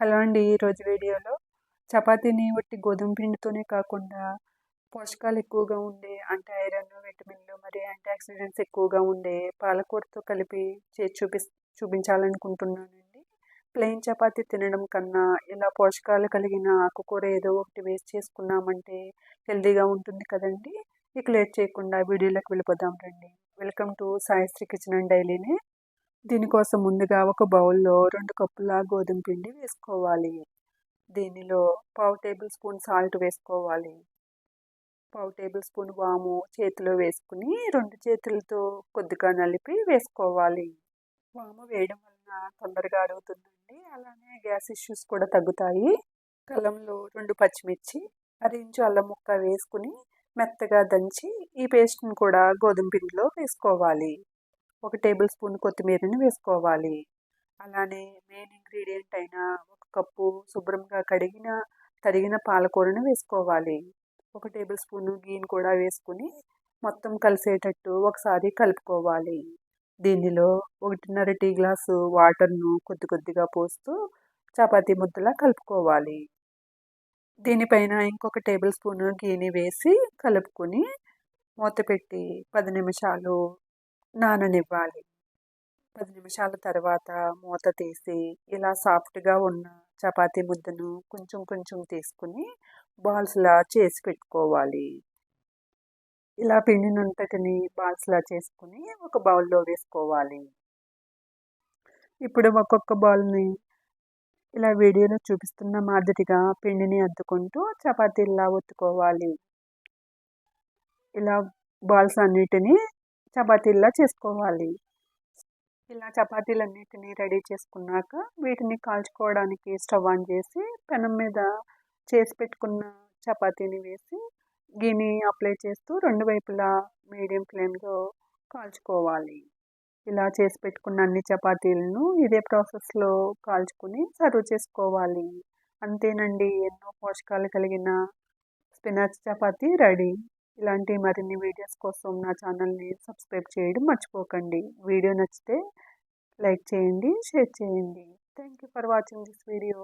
Hello అండి ఈరోజు వీడియోలో చపాతీని ఒట్టి గోధుమ పిండితోనే కాకుండా పోషకాలు ఎక్కువగా ఉండే అంటే ఐరన్ విటమిన్లు మరియు యాంటీ ఆక్సిడెంట్స్ ఎక్కువగా ఉండే పాలకూరతో కలిపి చేసి చూపి చూపించాలనుకుంటున్నానండి. ప్లెయిన్ చపాతీ తినడం కన్నా ఇలా పోషకాలు కలిగిన ఆకుకూర ఏదో ఒకటి వేస్ట్ చేసుకున్నామంటే హెల్తీగా ఉంటుంది కదండి. ఇక లేట్ చేయకుండా వీడియోలోకి వెళ్ళిపోదాం రండి. Welcome to Saishri kitchen and డైలీని. దీనికోసం ముందుగా ఒక బౌల్లో రెండు కప్పుల గోధుమ పిండి వేసుకోవాలి. దీనిలో పావు టేబుల్ స్పూన్ సాల్ట్ వేసుకోవాలి. పావు టేబుల్ స్పూన్ వాము చేతిలో వేసుకుని రెండు చేతులతో కొద్దిగా నలిపి వేసుకోవాలి. వాము వేయడం వలన తొందరగా అరుగుతుందండి అలానే గ్యాస్ ఇష్యూస్ కూడా తగ్గుతాయి. కలంలో రెండు పచ్చిమిర్చి అరించు అల్లం ముక్క వేసుకుని మెత్తగా దంచి ఈ పేస్ట్ని కూడా గోధుమ పిండిలో వేసుకోవాలి. ఒక టేబుల్ స్పూన్ కొత్తిమీరని వేసుకోవాలి. అలానే మెయిన్ ఇంగ్రీడియంట్ అయిన ఒక కప్పు శుభ్రంగా కడిగిన తరిగిన పాలకూరను వేసుకోవాలి. ఒక టేబుల్ స్పూన్ గీని కూడా వేసుకుని మొత్తం కలిసేటట్టు ఒకసారి కలుపుకోవాలి. దీనిలో ఒకటిన్నర టీ గ్లాసు వాటర్ను కొద్ది కొద్దిగా పోస్తూ చపాతీ ముద్దలా కలుపుకోవాలి. దీనిపైన ఇంకొక టేబుల్ స్పూన్ గీని వేసి కలుపుకొని మూత పెట్టి పది నిమిషాలు నాననివ్వాలి. పది నిమిషాల తర్వాత మూత తీసి ఇలా సాఫ్ట్గా ఉన్న చపాతీ ముద్దను కొంచెం కొంచెం తీసుకుని బాల్స్లా చేసి పెట్టుకోవాలి. ఇలా పిండినంతటిని బాల్స్లా చేసుకుని ఒక బౌల్లో వేసుకోవాలి. ఇప్పుడు ఒక్కొక్క బౌల్ని ఇలా వీడియోలో చూపిస్తున్న మాదిరిగా పిండిని అద్దుకుంటూ చపాతీలా ఒత్తుకోవాలి. ఇలా బాల్స్ అన్నిటినీ చపాతీల్లా చేసుకోవాలి. ఇలా చపాతీలన్నిటినీ రెడీ చేసుకున్నాక వీటిని కాల్చుకోవడానికి స్టవ్ ఆన్ చేసి పెనం మీద చేసి పెట్టుకున్న చపాతీని వేసి గిని అప్లై చేస్తూ రెండు వైపులా మీడియం ఫ్లేమ్లో కాల్చుకోవాలి. ఇలా చేసి పెట్టుకున్న అన్ని చపాతీలను ఇదే ప్రాసెస్లో కాల్చుకుని సర్వ్ చేసుకోవాలి. అంతేనండి ఎన్నో పోషకాలు కలిగిన స్పినాచ్ చపాతీ రెడీ. ఇలాంటి మరిన్ని వీడియోస్ కోసం నా ఛానల్ని సబ్స్క్రైబ్ చేయడం మర్చిపోకండి. వీడియో నచ్చితే లైక్ చేయండి షేర్ చేయండి. Thank you for watching this video